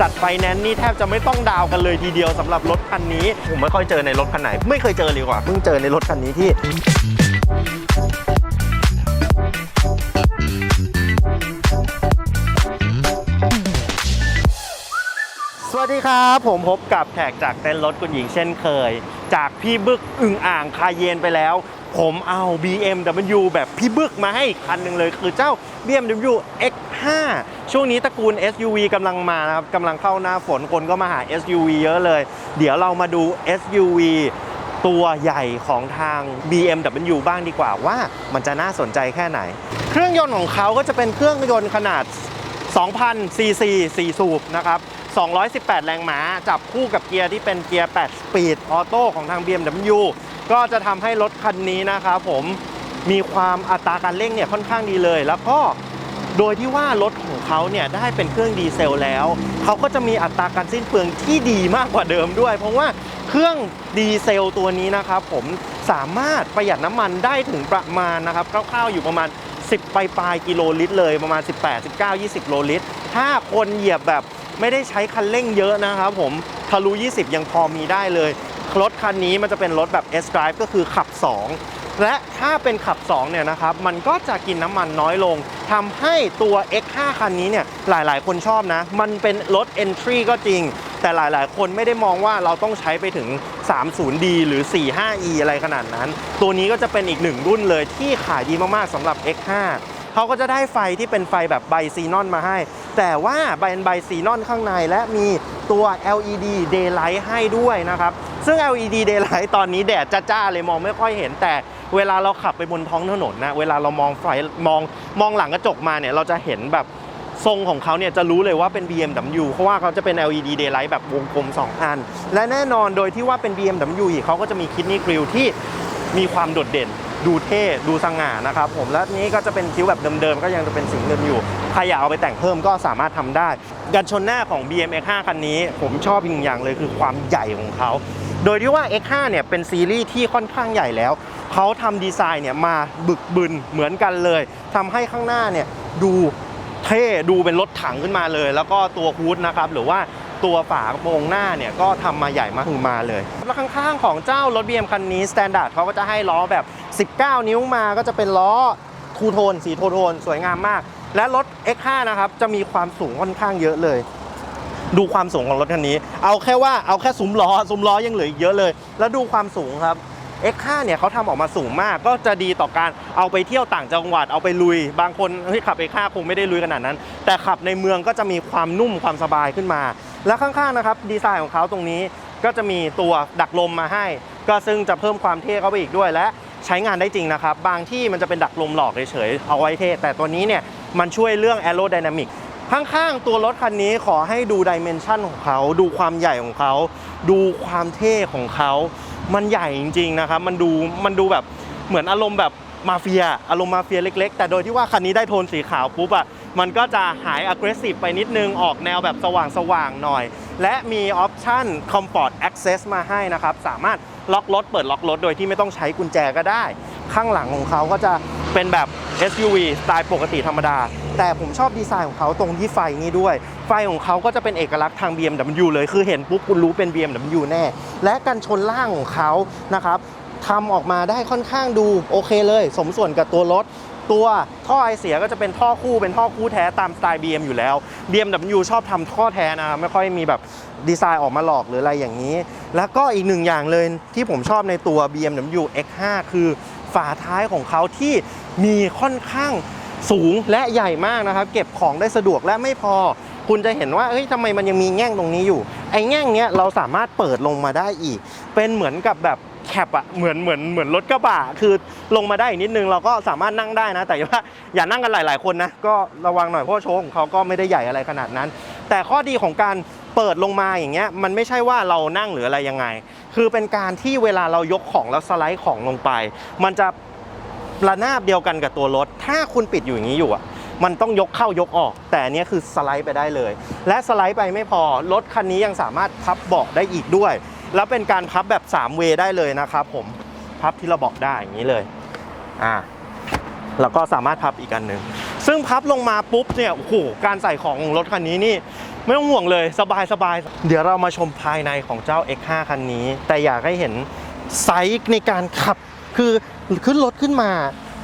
จัดไฟแนนซ์นี่แทบจะไม่ต้องดาวน์กันเลยทีเดียวสำหรับรถคันนี้ ผมไม่ค่อยเจอในรถคันไหน ไม่เคยเจอเลยดีกว่า เพิ่งเจอในรถคันนี้ที่สวัสดีครับ ผมพบกับแขกจากเต้นรถคุณหญิงเช่นเคย จากพี่บึกอึ่งอ่างคาเยนไปแล้ว ผมเอา BMW แบบพี่บึกมาให้อีกคันหนึ่งเลย คือเจ้า BMW X5 ช่วงนี้ตระกูล SUV กำลังมานะครับกำลังเข้าหน้าฝนคนก็มาหา SUV เยอะเลย เดี๋ยวเรามาดู SUV ตัวใหญ่ของทาง BMW บ้างดีกว่าว่ามันจะน่าสนใจแค่ไหน เครื่องยนต์ของเขาก็จะเป็นเครื่องยนต์ขนาด 2,000ซีซี4สูบนะครับ218 แรงม้า จับคู่กับเกียร์ที่เป็นเกียร์ 8 สปีด ออโต้ของทาง BMW ก็จะทำให้รถคันนี้นะครับผมมีความอัตราการเร่งเนี่ยค่อนข้างดีเลย แล้วก็โดยที่ว่ารถของเขาเนี่ยได้เป็นเครื่องดีเซลแล้ว เขาก็จะมีอัตราการสิ้นเปลืองที่ดีมากกว่าเดิมด้วย เพราะว่าเครื่องดีเซลตัวนี้นะครับผมสามารถประหยัดน้ำมันได้ถึงประมาณนะครับคร่าวๆอยู่ประมาณ 10 ปลายปลายกิโลลิตรเลยประมาณ 18 19 20โลลิตรถ้าคนเหยียบแบบไม่ได้ใช้คันเร่งเยอะนะครับผมทะลุ 20 ยังพอมีได้เลย รถคันนี้มันจะเป็นรถแบบ S Drive ก็คือขับ 2 และถ้าเป็นขับ2เนี่ยนะครับมันก็จะกินน้ำมันน้อยลงทำให้ตัว X5 คันนี้เนี่ยหลายๆ คนชอบนะ มันเป็นรถ Entry ก็จริง แต่หลายๆ คนไม่ได้มองว่าเราต้องใช้ไปถึง 30D หรือ 45E อะไรขนาดนั้น ตัวนี้ก็จะเป็นอีกหนึ่งรุ่นเลยที่ขายดีมากๆสำหรับ X5 เขาก็จะได้ไฟที่เป็นไฟแบบไบซีนอนมาให้ แต่ว่าไบเป็นไบซีนอนข้างในและมีตัว LED daylight ให้ด้วยนะครับ ซึ่ง LED daylight ตอนนี้แดดจ้าๆเลยมองไม่ค่อยเห็น แต่เวลาเราขับไปบนท้องถนนนะเวลาเรามองไฟมองมองหลังกระจกมาเนี่ยเราจะเห็นแบบทรงของเขาเนี่ยจะรู้เลยว่าเป็น BMW เพราะว่าเขาจะเป็น LED daylight แบบวงกลม2อัน และแน่นอนโดยที่ว่าเป็น BMW อีกเขาก็จะมีคิดนี่กริลที่มีความโดดเด่น ดูเท่ดูสง่านะครับผมและนี้ก็จะเป็นคิ้วแบบเดิมๆ ก็ยังจะเป็นสีเดิมอยู่ใครอยากเอาไปแต่งเพิ่มก็สามารถทำได้ กันชนหน้าของ BM X5 คันนี้ ผมชอบอีกหนึ่งอย่างเลยคือความใหญ่ของเขา โดยที่ว่า X5 เนี่ยเป็นซีรีส์ที่ค่อนข้างใหญ่แล้ว เขาทำดีไซน์เนี่ยมาบึกบึนเหมือนกันเลยทำให้ข้างหน้าเนี่ยดูเท่ดูเป็นรถถังขึ้นมาเลย แล้วก็ตัวฮูดนะครับหรือว่าตัวฝากระโปรงหน้าเนี่ยก็ทำมาใหญ่มาคือมาเลย แล้วข้างๆของเจ้ารถ BM คันนี้สแตนดาร์ดเขาก็จะให้ล้อแบบ 19 นิ้วมาก็จะเป็นล้อทูโทนสีโทโทน สวยงามมาก และรถ X5 นะครับ จะมีความสูงค่อนข้างเยอะเลย ดูความสูงของรถคันนี้ เอาแค่ว่าเอาแค่ซุ้มล้อซุ้มล้อยังเหลืออีกเยอะเลย แล้วดูความสูงครับ X5 เนี่ยเขาทำออกมาสูงมาก ก็จะดีต่อการเอาไปเที่ยวต่างจังหวัดเอาไปลุย บางคนเฮ้ยขับ X5 คงไม่ได้ลุยขนาดนั้น แต่ขับในเมืองก็จะมีความนุ่มความสบายขึ้นมา และข้างๆนะครับดีไซน์ของเขาตรงนี้ก็จะมีตัวดักลมมาให้ ก็ซึ่งจะเพิ่มความเท่เข้าไปอีกด้วยและใช้งานได้จริงนะครับ บางที่มันจะเป็นดักลมหลอกเฉยๆเอาไว้เท่แต่ตัวนี้เนี่ยมันช่วยเรื่อง aerodynamic ข้างๆ ตัวรถคันนี้ขอให้ดูดิเมนชันของเขา ดูความใหญ่ของเขา ดูความเท่ของเขา มันใหญ่จริงๆนะครับ มันดูมันดูแบบเหมือนอารมณ์แบบมาเฟีย อารมณ์มาเฟียเล็ก ๆ แต่โดยที่ว่าคันนี้ได้โทนสีขาวปุ๊บอะมันก็จะหาย aggressive ไปนิดนึง ออกแนวแบบสว่างๆหน่อย และมีออปชั่น Comfort Access มาให้นะครับ สามารถล็อกรถเปิดล็อกรถโดยที่ไม่ต้องใช้กุญแจก็ได้ ข้างหลังของเขาก็จะเป็นแบบ SUV สไตล์ปกติธรรมดา แต่ผมชอบดีไซน์ของเขาตรงที่ไฟนี่ด้วย ไฟของเขาก็จะเป็นเอกลักษณ์ทาง BMW เลย คือเห็นปุ๊บคุณรู้เป็น BMW แน่ และกันชนล่างของเขานะครับทำออกมาได้ค่อนข้างดูโอเคเลย สมส่วนกับตัวรถตัวท่อไอเสียก็จะเป็นท่อคู่เป็นท่อคู่แท้ตามสไตล์ BM อยู่แล้ว BMW ชอบทำท่อแท้นะไม่ค่อยมีแบบดีไซน์ออกมาหลอกหรืออะไรอย่างนี้ แล้วก็อีกหนึ่งอย่างเลยที่ผมชอบในตัว BMW X5 คือฝาท้ายของเขาที่มีค่อนข้าง สูงและใหญ่มากนะครับ เก็บของได้สะดวกและไม่พอ คุณจะเห็นว่าเฮ้ยทำไมมันยังมีแง่งตรงนี้อยู่ ไอ้แง่งเนี้ยเราสามารถเปิดลงมาได้อีก เป็นเหมือนกับแบบแคปอะเหมือนเหมือนเหมือนรถกระบะคือลงมาได้อีกนิดนึงเราก็สามารถนั่งได้นะ แต่ว่าอย่านั่งกันหลาย ๆ คนนะก็ระวังหน่อยเพราะโชว์ของเขาก็ไม่ได้ใหญ่อะไรขนาดนั้น แต่ข้อดีของการเปิดลงมาอย่างเงี้ยมันไม่ใช่ว่าเรานั่งหรืออะไรยังไง คือเป็นการที่เวลาเรายกของแล้วสไลด์ของลงไป มันจะ ระนาบเดียวกันกับตัวรถ ถ้าคุณปิดอยู่อย่างนี้อยู่อะมันต้องยกเข้ายกออก แต่อันเนี้ยคือสไลด์ไปได้เลย และสไลด์ไปไม่พอ รถคันนี้ยังสามารถพับเบาะได้อีกด้วย แล้วเป็นการพับแบบ3เวย์ได้เลยนะครับผมพับที่เราเบาะได้อย่างนี้เลยอ่าแล้วก็สามารถพับอีกอันหนึ่งซึ่งพับลงมาปุ๊บเนี่ยโอ้โหการใส่ของของรถคันนี้นี่ไม่ต้องห่วงเลยสบายสบายเดี๋ยวเรามาชมภายในของเจ้า X5 คันนี้ แต่อยากให้เห็นไซส์ในการขับ คือ ขึ้นรถขึ้นมา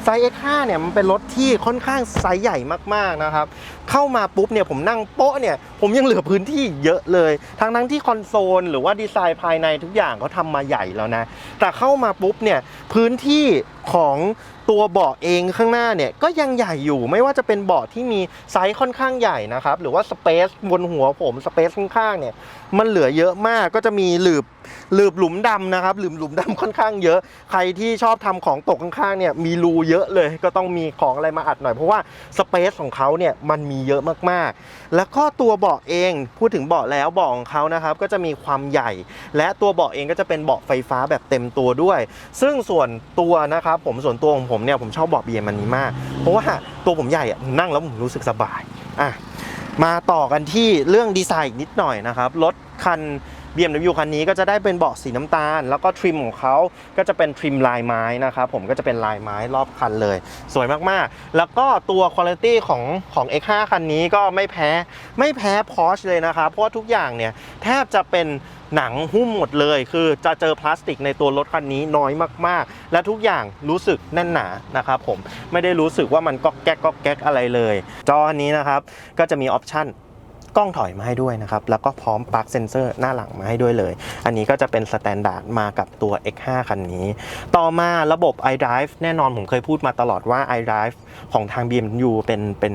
ไซส์ X5 เนี่ยมันเป็นรถที่ค่อนข้างไซส์ใหญ่มากๆนะครับ เข้ามาปุ๊บเนี่ยผมนั่งโป๊ะเนี่ยผมยังเหลือพื้นที่เยอะเลย ทั้งทั้งที่คอนโซลหรือว่าดีไซน์ภายในทุกอย่างเขาทำมาใหญ่แล้วนะ แต่เข้ามาปุ๊บเนี่ยพื้นที่ของตัวเบาะเองข้างหน้าเนี่ยก็ยังใหญ่อยู่ไม่ว่าจะเป็นเบาะที่มีไซส์ค่อนข้างใหญ่นะครับหรือว่าสเปซบนหัวผมสเปซข้างๆเนี่ยมันเหลือเยอะมากก็จะมีหลืบหลืบหลุมดำนะครับหลืมหลุมดำค่อนข้างเยอะ ใครที่ชอบทำของตกข้างๆเนี่ยมีรูเยอะเลย ก็ต้องมีของอะไรมาอัดหน่อยเพราะว่าสเปซของเขาเนี่ยมันมีเยอะมากๆ แล้วก็ตัวเบาะเองพูดถึงเบาะแล้วเบาะของเขานะครับก็จะมีความใหญ่ และตัวเบาะเองก็จะเป็นเบาะไฟฟ้าแบบเต็มตัวด้วย ซึ่งส่วนตัวนะครับผมส่วนตัวของผมมเนี่ยผมชอบเบาะเบยมันนี้มาก เพราะว่าตัวผมใหญ่อะผมนั่งแล้วผมรู้สึกสบายอะมาต่อกันที่เรื่องดีไซน์อีกนิดหน่อยนะครับรถคัน BMW คันนี้ก็จะได้เป็นเบาะสีน้ำตาล แล้วก็ทริมของเขาก็จะเป็นทริมลายไม้นะครับผมก็จะเป็นลายไม้รอบคันเลย สวยมากๆ แล้วก็ตัวคุณภาพของของ X5 คันนี้ก็ไม่แพ้ไม่แพ้ Porsche เลยนะครับเพราะทุกอย่างเนี่ยแทบจะเป็นหนังหุ้มหมดเลย คือจะเจอพลาสติกในตัวรถคันนี้น้อยมากๆ และทุกอย่างรู้สึกแน่นหนานะครับผมไม่ได้รู้สึกว่ามันก็แก๊กก็แก๊กอะไรเลย จออันนี้นะครับก็จะมีออปชั่น กล้องถอยมาให้ด้วยนะครับ แล้วก็พร้อมปลั๊กเซนเซอร์หน้าหลังมาให้ด้วยเลย อันนี้ก็จะเป็นสแตนดาร์ดมากับตัว X5 คันนี้ ต่อมาระบบ iDrive แน่นอนผมเคยพูดมาตลอดว่า iDrive ของทาง BMW เป็นเป็น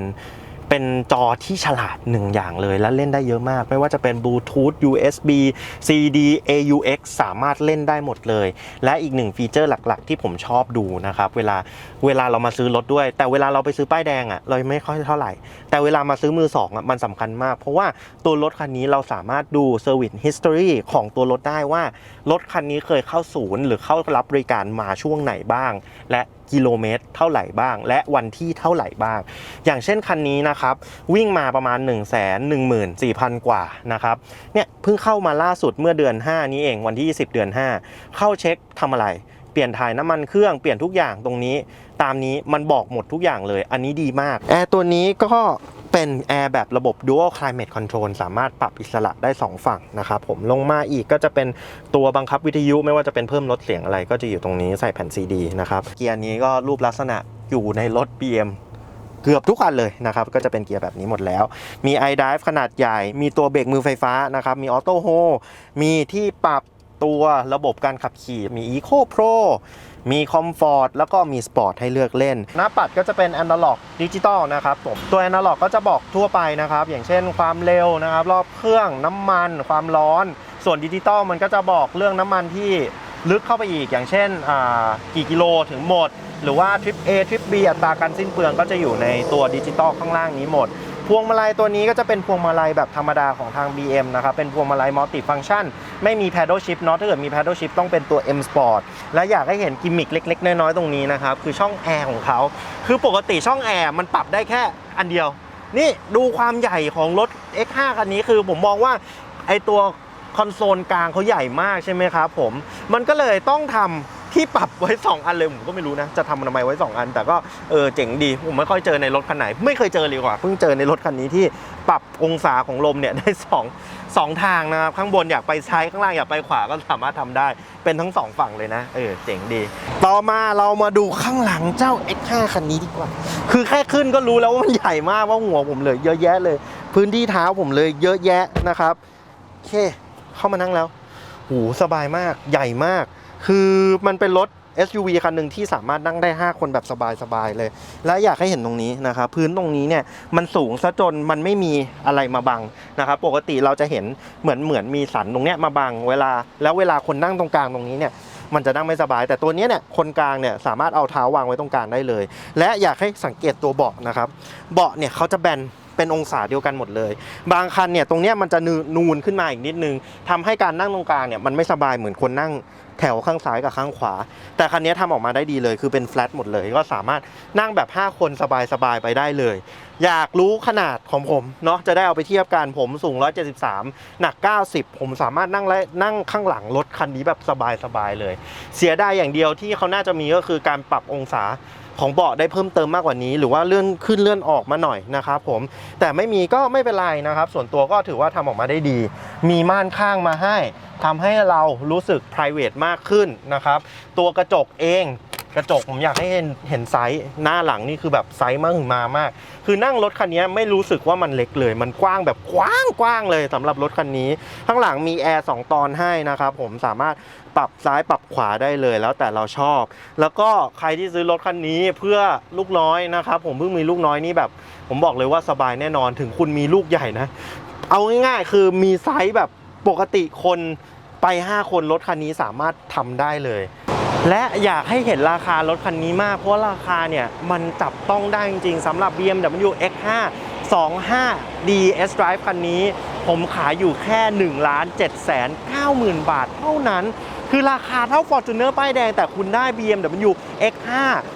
เป็นจอที่ฉลาดหนึ่งอย่างเลยและเล่นได้เยอะมาก ไม่ว่าจะเป็น Bluetooth USB CD AUX สามารถเล่นได้หมดเลย และอีกหนึ่งฟีเจอร์หลักๆ ที่ผมชอบดูนะครับเวลาเวลาเรามาซื้อรถด้วย แต่เวลาเราไปซื้อป้ายแดงอะ่ะเราไม่ค่อยเท่าไหร่ แต่เวลามาซื้อมือสองอะมันสำคัญมาก เพราะว่าตัวรถคันนี้เราสามารถดู Service History ของตัวรถได้ว่า รถคันนี้เคยเข้าศูนย์ หรือเข้ารับบริการมาช่วงไหนบ้าง และ กิโลเมตรเท่าไหร่บ้าง และวันที่เท่าไหร่บ้าง อย่างเช่นคันนี้นะครับ วิ่งมาประมาณ 1 1 4 0 0 0 กว่านะครับเนี่ยเพิ่งเข้ามาล่าสุดเมื่อเดือน 5 นี้เองวันที่ 20 เดือน 5 เข้าเช็คทำอะไร เปลี่ยนถ่ายน้ำมันเครื่องเปลี่ยนทุกอย่างตรงนี้ ตามนี้มันบอกหมดทุกอย่างเลย อันนี้ดีมากแอร์ตัวนี้ก็เป็นแอร์แบบระบบ Dual Climate Control สามารถปรับอิสระได้ 2 ฝั่งนะครับผมลงมาอีกก็จะเป็นตัวบังคับวิทยุไม่ว่าจะเป็นเพิ่มลดเสียงอะไรก็จะอยู่ตรงนี้ใส่แผ่นซีดีนะครับเกียร์นี้ก็รูปลักษณะอยู่ในรถ BM เกือบทุกคันเลยนะครับ ก็จะเป็นเกียร์แบบนี้หมดแล้ว มี iDrive ขนาดใหญ่ มีตัวเบรกมือไฟฟ้านะครับ มีออโต้โฮมีที่ปรับ ตัวระบบการขับขี่มี Eco Pro มีคอมฟอร์ตแล้วก็มีสปอร์ตให้เลือกเล่น หน้าปัดก็จะเป็นแอ n a ล็อกดิจิตอลนะครับผมตัวแอ n a ล็อกก็จะบอกทั่วไปนะครับ อย่างเช่นความเร็วนะครับ รอบเครื่องน้ำมัน ความร้อน ส่วนดิจิตอลมันก็จะบอกเรื่องน้ำมันที่ลึกเข้าไปอีกอย่างเช่นอ่ากี่กิโลถึงหมด หรือว่าทริป A ทริป B อัตราการสิ้นเปลืองก็จะอยู่ในตัวดิจิตอลข้างล่างนี้หมด พวงมาลัยตัวนี้ก็จะเป็นพวงมาลัยแบบธรรมดาของทาง BM นะครับ เป็นพวงมาลัยมัลติฟัง c t ชันไม่มี paddle shift เนาะถ้าเกิดมี paddle shift ต้องเป็นตัว M Sport และอยากให้เห็นกิมมิคเล็ก ๆ น้อยๆตรงนี้นะครับ คือช่องแอร์ของเขา คือปกติช่องแอร์มันปรับได้แค่อันเดียว นี่ดูความใหญ่ของรถ X5 คันนี้คือผมมองว่าไอตัวคอนโซลกลางเขาใหญ่มากใช่ไหมครับผม มันก็เลยต้องทำ ที่ปรับไว้ 2 อันเลยผมก็ไม่รู้นะ จะทำมันทำไมไว้ 2 อัน แต่ก็เออเจ๋งดี ผมไม่ค่อยเจอในรถคันไหน ไม่เคยเจอเลยดีกว่า เพิ่งเจอในรถคันนี้ที่ปรับองศาของลมเนี่ยได้สองสองทางนะครับ ข้างบนอยากไปซ้ายข้างล่างอยากไปขวาก็สามารถทำได้ เป็นทั้งสองฝั่งเลยนะ เออเจ๋งดี ต่อมาเรามาดูข้างหลังเจ้า X5 คันนี้ดีกว่า คือแค่ขึ้นก็รู้แล้วว่ามันใหญ่มากว่าหัวผมเลยเยอะแยะเลย พื้นที่เท้าผมเลยเยอะแยะนะครับโอเคเข้ามานั่งแล้วหูสบายมากใหญ่มาก คือมันเป็นรถ SUV คันหนึ่งที่สามารถนั่งได้ 5 คนแบบสบายๆเลย และอยากให้เห็นตรงนี้นะครับพื้นตรงนี้เนี่ยมันสูงซะจนมันไม่มีอะไรมาบังนะครับปกติเราจะเห็นเหมือนเหมือนมีสันตรงเนี้ยมาบังเวลา แล้วเวลาคนนั่งตรงกลางตรงนี้เนี่ยมันจะนั่งไม่สบาย แต่ตัวนี้เนี่ยคนกลางเนี่ยสามารถเอาเท้าวางไว้ตรงกลางได้เลย และอยากให้สังเกตตัวเบาะนะครับเบาะเนี่ยเขาจะแบน เป็นองศาเดียวกันหมดเลย บางคันเนี่ยตรงเนี้ยมันจะนูนูนขึ้นมาอีกนิดนึงทำให้การนั่งตรงกลางเนี่ยมันไม่สบายเหมือนคนนั่งแถวข้างซ้ายกับข้างขวา แต่คันนี้ทำออกมาได้ดีเลย คือเป็นแฟลตหมดเลย ก็สามารถนั่งแบบ 5 คนสบายๆไปได้เลย อยากรู้ขนาดของผมเนาะจะได้เอาไปเทียบกันผมสูง 173 หนัก 90 ผมสามารถนั่งและนั่งข้างหลังรถคันนี้แบบสบายๆเลย เสียดายอย่างเดียวที่เขาน่าจะมีก็คือการปรับองศา ของเบาะได้เพิ่มเติมมากกว่านี้ หรือว่าเลื่อนขึ้นเลื่อนออกมาหน่อยนะครับผมแต่ไม่มีก็ไม่เป็นไรนะครับ ส่วนตัวก็ถือว่าทำออกมาได้ดี มีม่านข้างมาให้ทำให้เรารู้สึก p r i v a t มากขึ้นนะครับ ตัวกระจกเอง กระจกผมอยากให้เห็นเห็นไซส์หน้าหลังนี่คือแบบไซส์มากถึงมามาก คือนั่งรถคันนี้ไม่รู้สึกว่ามันเล็กเลย มันกว้างแบบกว้างกว้างเลยสำหรับรถคันนี้ ข้างหลังมีแอร์2ตอนให้นะครับผมสามารถปรับซ้ายปรับขวาได้เลยแล้วแต่เราชอบ แล้วก็ใครที่ซื้อรถคันนี้เพื่อลูกน้อยนะครับผมเพิ่งมีลูกน้อยนี่แบบ ผมบอกเลยว่าสบายแน่นอนถึงคุณมีลูกใหญ่นะ เอาง่ายๆ คือมีไซส์แบบปกติคนไป 5 คนรถคันนี้สามารถทำได้เลย และอยากให้เห็นราคารถคันนี้มาก เพราะราคาเนี่ย มันจับต้องได้จริงๆสำหรับ BMW X5 25 DS Drive คันนี้ ผมขายอยู่แค่1ล้าน7แสน9หมื่นบาทเท่านั้น คือราคาเท่า Fortuner ป้ายแดง แต่คุณได้ BMW X5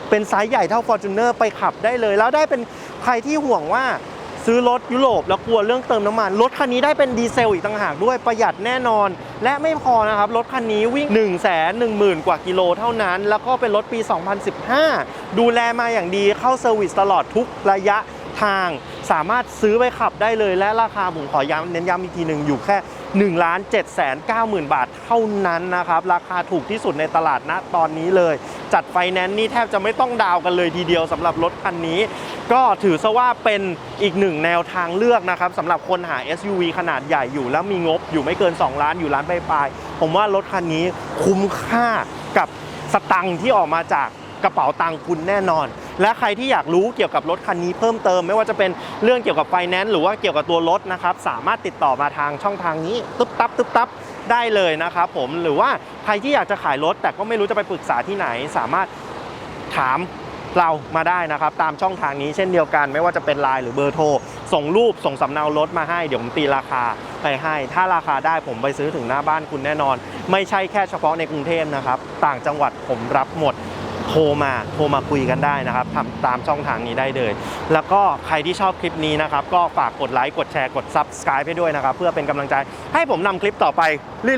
เป็นไซส์ใหญ่เท่า Fortuner ไปขับได้เลย แล้วได้เป็นใครที่ห่วงว่า ซื้อรถยุโรปแล้วกลัวเรื่องเติมน้ำมัน รถคันนี้ได้เป็นดีเซลอีกต่างหากด้วยประหยัดแน่นอน และไม่พอนะครับ รถคันนี้วิ่ง 1 1 0 0 0 0 กว่ากิโลเท่านั้น แล้วก็เป็นรถปี 2015 ดูแลมาอย่างดีเข้าเซอร์วิสตลอดทุกระยะทาง สามารถซื้อไปขับได้เลย และราคาผมขอย้ำเน้นย้ำอีกทีหนึ่งอยู่แค่1ล้าน7แสน9หมื่นบาทเท่านั้นนะครับ ราคาถูกที่สุดในตลาดณตอนนี้เลย จัดไฟแนนซ์นี่แทบจะไม่ต้องดาวกันเลยทีเดียวสำหรับรถคันนี้ ก็ถือซะว่าเป็นอีกหนึ่งแนวทางเลือกนะครับสำหรับคนหา SUV ขนาดใหญ่อยู่ แล้วมีงบอยู่ไม่เกิน 2 ล้านอยู่ล้านปลายๆผมว่ารถคันนี้คุ้มค่ากับสตังค์ที่ออกมาจากกระเป๋าตังค์คุณแน่นอน และใครที่อยากรู้เกี่ยวกับรถคันนี้เพิ่มเติม ไม่ว่าจะเป็นเรื่องเกี่ยวกับไฟแนนซ์หรือว่าเกี่ยวกับตัวรถนะครับสามารถติดต่อมาทางช่องทางนี้ตึ๊บตับตึ๊บตับได้เลยนะครับผมหรือว่าใครที่อยากจะขายรถแต่ก็ไม่รู้จะไปปรึกษาที่ไหน สามารถถามเรามาได้นะครับ ตามช่องทางนี้เช่นเดียวกัน ไม่ว่าจะเป็นไลน์หรือเบอร์โทรส่งรูปส่งสำเนารถมาให้เดี๋ยวผมตีราคาไปให้ ถ้าราคาได้ผมไปซื้อถึงหน้าบ้านคุณแน่นอน ไม่ใช่แค่เฉพาะในกรุงเทพนะครับ ต่างจังหวัดผมรับหมด โทรมาโทรมาคุยกันได้นะครับทำตามช่องทางนี้ได้เลย แล้วก็ใครที่ชอบคลิปนี้นะครับ ก็ฝากกดไลค์กดแชร์กด Subscribe ให้ด้วยนะครับ เพื่อเป็นกำลังใจให้ผมนำคลิปต่อไป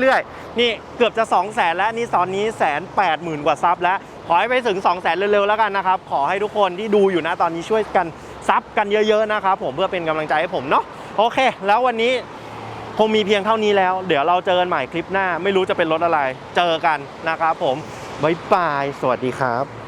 เรื่อยๆ นี่เกือบจะ 2 0 0 0 0 0แล้วนี่ตอนนี้แสนแปดหมื่นกว่าซับแล้ว ขอให้ไปถึง 2 0 0 0 0 0เร็วๆแล้วกันนะครับ ขอให้ทุกคนที่ดูอยู่นะตอนนี้ช่วยกันซับกันเยอะๆนะครับผมเพื่อเป็นกำลังใจให้ผมเนาะโอเค แล้ววันนี้คงมีเพียงเท่านี้แล้ว เดี๋ยวเราเจอกันใหม่คลิปหน้า ไม่รู้จะเป็นรถอะไร เจอกันนะครับผม บ๊ายบาย สวัสดีครับ